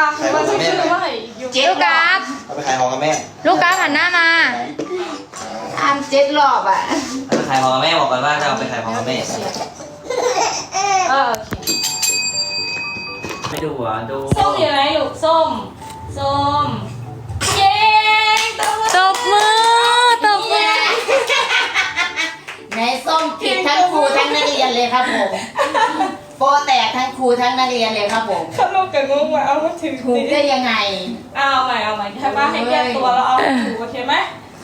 ว่ามันจะชื่อว่าอยู่เจ็ดลูกกราฟเอาไปขายของกับแม่ลูกกราฟหันหน้ามาอันเจ็ดรอบอะเอาไปขายของกับแม่บอกก่อนว่าจะเอาไปขายของกับแม่ เออโอเคไม่ดูอะดูส้มอยู่ไหนลูกส้มส้มเย้ตบมือตบมือตบมือในส้มผิดทั้งครูทั้งนักเรียนเลยครับผม โปรแตกทั้งครูทั้งนักเรียนเลยครับผมเขาลูกกับงงว่าเอามาถึงถูกได้ยังไงเอาใหม่เอาใหม่ให้ป้าให้แก้ตัวแล้วเอาถูกโอเคไหม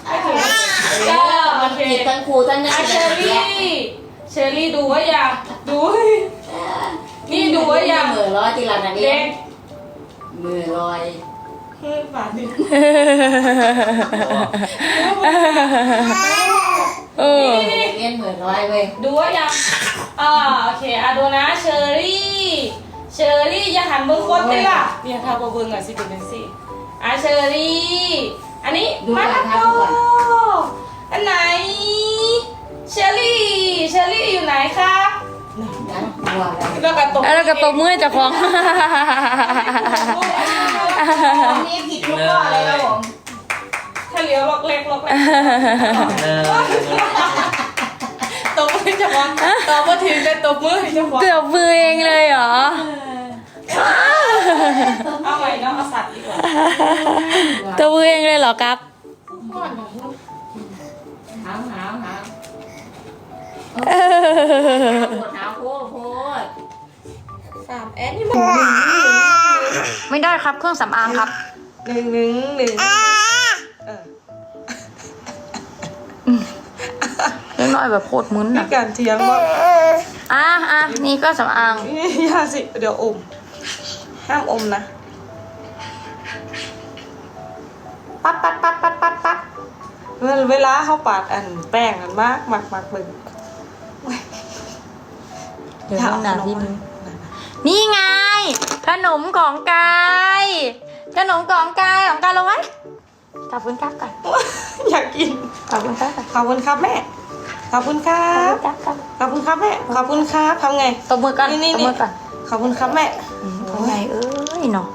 ให้ถูกเออโอมันเคผิดทั้งครูทั้งนักอะเรีเชยนอรี่เชอรี่ดูว่าอยากดูนี่ดูว่าอยากมือร้อยทีละนักเรียเด็นกมือลอยเฮ้ยฝาดิ เออเรียนมือร้อยเว้ยดูว่าอยากอ่าโอเคอะดูนะเชอรี่ เชอรี่อย่าหันเบิ้งคนได้ล่ะเนี่ยค่ะบ่เบิ้งอะสิเป็นจังซี่อะเชอรี่ อันนี้มะละกออันไหน เชอรี่ เชอรี่อยู่ไหนครับนะบัวอะไรแล้วก็ตกแล้วก็ตบมือให้เจ้าของ ตบมือจะวางตบมือถือเป็นตบมือจะวางเกือบมือเองเลยเหรอ เอาใหม่เนาะเอาสัตว์ดีกว่าตบมือเองเลยเหรอครับหาวหาวหาวปวดหาวโคตรโคตรสามแอนนี่มันไม่ได้ครับเครื่องสำอางครับหนึ่งหนึ่งหนึ่ง น้อยแบบโคตรมึนมีอะการเถียงว่าอะอะนี่ก็สำอางยาสิเดี๋ยวอม ห้ามอมนะ ปัดปัดปัดปัดปัดปัดเวลเวลาเขาปาดอันแป้งกันมากมากมากเบิ่งเดี๋ยวหนาพี่มึงนี่ไง ขนมของกายขนมของกายของกายเราไว้ขอบคุณครับก่อนอยากกินขอบคุณครับก่อนขอบคุณครับแม่ข อบคุณครัขอบบคุณครับก่อนขอบคุณครับแม่ขอบคุณครับทำไงตบมือกันนี่นี่ตบมือกันขอบคุณครับแม่อืมทำไงเอ้ยเนาะ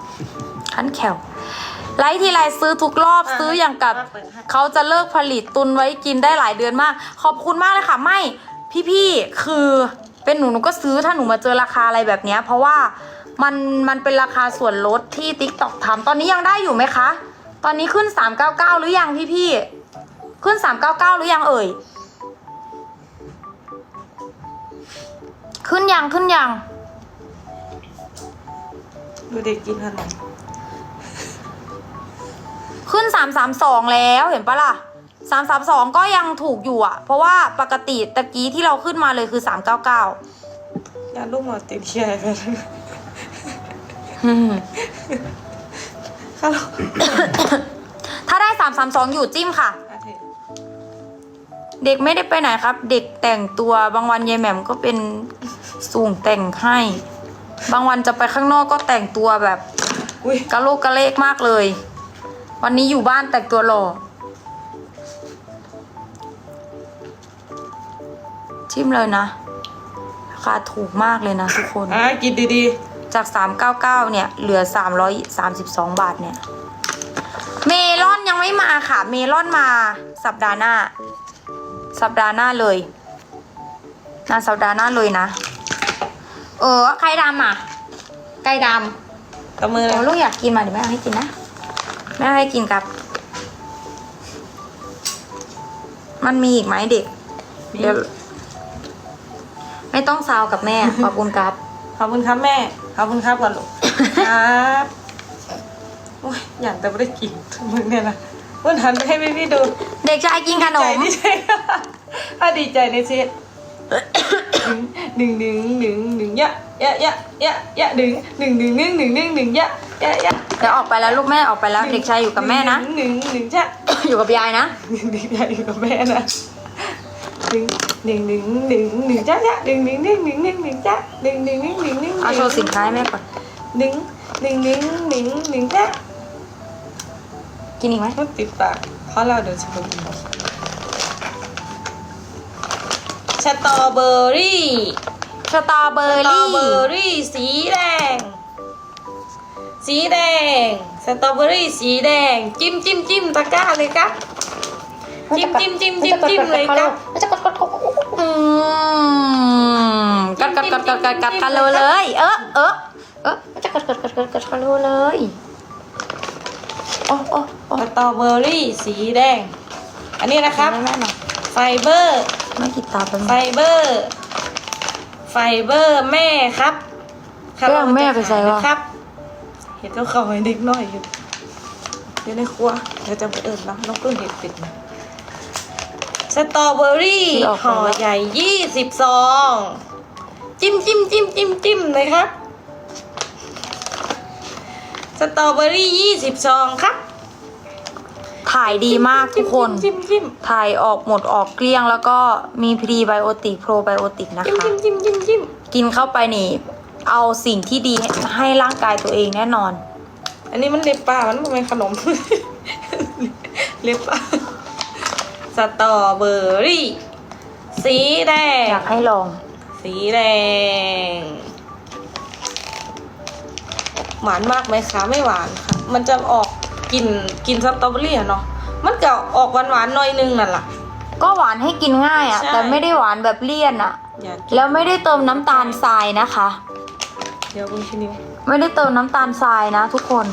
ขันแขวไลท์ทีไรซื้อทุกรอบอะซื้ออย่างกับเปิดให้เขาจะเลิกผลิตตุนไว้กินได้หลายเดือนมาก ขอบคุณมากเลยค่ะ ไม่ พี่ๆคือเป็นหนูหนูก็ซื้อถ้าหนูมาเจอราคาอะไรแบบเนี้ยเพราะว่ามันมันเป็นราคาส่วนลดที่ t ิ k t o k ทำตอนนี้ยังได้อยู่ไหมคะ ตอนนี้ขึ้น 399 หรือยังพี่ๆขึ้น 399 หรือยังเอ่ย ขึ้นยังขึ้นยัง ดูเด็กกินขนมขึ้น332แล้วเห็นปะล่ะ332ก็ยังถูกอยู่อะ เพราะว่าปกติตะกี้ที่เราขึ้นมาเลยคือ399ยาลูกหมอติดเชื้อไปเลยฮัลโหลถ้าได้332อยู่จิ้มค่ะอาทิตย์ เด็กไม่ได้ไปไหนครับ เด็กแต่งตัวบางวันยายแหม่มก็เป็นสูงแต่งให้ บางวันจะไปข้างนอกก็แต่งตัวแบบอุ้ยกะโลกกะเลกมากเลย วันนี้อยู่บ้านแต่งตัวหล่อจิ้มเลยนะ ราคาถูกมากเลยนะทุกคน อะกินดีจาก 399 เนี่ย เหลือ 332 บาทเนี่ย เมลอนยังไม่มาค่ะ เมลอนมาสัปดาห์หน้า สัปดาห์หน้าเลยนาสัปดาห์หน้าเลยนะ เออไข่ดำอะ ไก่ดๆกับมือำเลโอ้ยลูกอยากกินมาเดี๋ยวแม่เอาให้กินนะ แม่เอาให้กินครับ มันมีอีกไหมเด็ก เดี๋ยว ไม่ต้องซาวกับแม่ ขอบคุณครับ ขอบคุณครับแม่ ขอบคุณครับก่อนลูก ครับ โอ้ย อยากแต่ไม่ได้กินมึงเนี่ยนะ วันหันไปให้พี่พี่ๆดูเด็กชายกินขนใจม ดีใจถ้าดีใจในชีวิตหนึ่งหนึ่งหนึ่งหนึ่งยะยะยะยะยะหนึ่งหนึ่งหนึ่งหนึ่งหนึ่งหนึ่งหนึ่งยะยะยะเดี๋ยวออกไปแล้วลูกแม่ออกไปแล้วเด็กชายอยู่กับแม่นะ หนึ่งหนึ่งจ้ะอยู่กับยายนะ หนึ่งหนึ่งจ้ะอยู่กับแม่นะหนึ่งหนึ่งหนึ่งหนึ่งหนึ่งจ้ะจ้ะหนึ่งหนึ่งหนึ่งหนึ่งหนึ่งหนึ่งจ้ะหนึ่งหนึ่งหนึ่งหนึ่งหนึ่งเอาโชว์สินค้าให้แม่ก่อนหนึ่งหนึ่งหนึ่งหนึ่งหนึ่งจ้ะ กินอีกไหมต้องติดปากเพราะเราเดี๋ยวจะไปกินสตรอเบอรี่สตรอเบอสร์ตรอรี่เบอรี่สีแดงสสีแดงสตรอเบอรี่สีแดง จิ้มจิ้มจิ้มตะกร้าเลยครับ จิ้มจิ้มจิ้มจิ้มจิ้มเลยครับ มันจะกดกดกดกดอืมกัดกัดกัดกัดกัดกัดกันเลยเออเออเออมันจะกัดกัดกัดกัดกัดกันเลยโอ้โอ้โอ้สตรอเบอรี่สีแดง อันนี้นะครับแม่หน่อยไฟเบอร์ไม่กินตาเป็นไฟเบอร์ ไฟเบอร์แม่ครับเรื่องแม่ไปใส่วะครับ เห็นเขาเขาให้เด็กน้อยอยู่เดี๋ยวในครัวเดี๋ยวจะไปเอิญน้ำน้องเพิ่งเห็ดปิดนะสตรอเบอรี่ห่อใหญ่ยี่สิบซอง จิ้มจิ้มจิ้มจิ้มจิ้มเลยครับ สตรอเบอรี่ยี่สิบซองครับถ่ายดีมากทุกคน จิ้มจิ้มถ่ายออกหมดออกเกลี้ยง แล้วก็มีพรีไบโอติกโปรไบโอติกนะจิ้มคะ จิ้มจิ้มจิ้มจิ้มกินเข้าไปนี่ เอาสิ่งที่ดีให้ร่างกายตัวเองแน่นอน อันนี้มันเล็บปลามันไม่เป็นขนม เล็บปลาสตรอเบอรี่ สีแดง อยากให้ลอง สีแดง หวานมากไหมคะไม่หวานค่ะ มันจะออกกลิ่นกลิ่นสตรอเบอรี่อะเนาะมันจะออกหวานหวานๆหน่อยนึงนั่นแหละ ก็หวานให้กินง่ายอะ่ะ ใช่ แต่ไม่ได้หวานแบบเลี่ยนอะ่ะ อยากกินแล้วไม่ได้เติมน้ำตาลทรายนะคะ เดี๋ยวคุณชินิวไม่ได้เติมน้ำตาลทรายนะ ทุกคน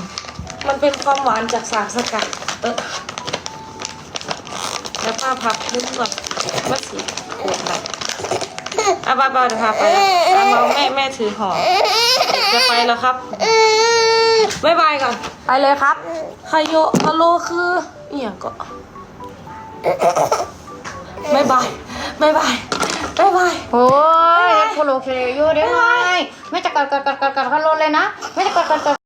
มันเป็นความหวานจากสารสกัดเออแล้วผ้าพับนึกก่อนว่าสีขวดไหนอะบ้าบ้าเดี๋ยวพาไปอะมาแม่แม่ถือหอมจะไปแล้วครับ บ๊ายบายก่อน ไปเลยครับคาโยคาโลคืออหย่างก็บ๊ายบายบ๊ายบายบ๊ายบายโอ้ยโคโลเคอยู่ได้ไหมไม่จะกัดกัดกัดกัดกัดกัดเลยนะ ไม่จะกัดกัดกัด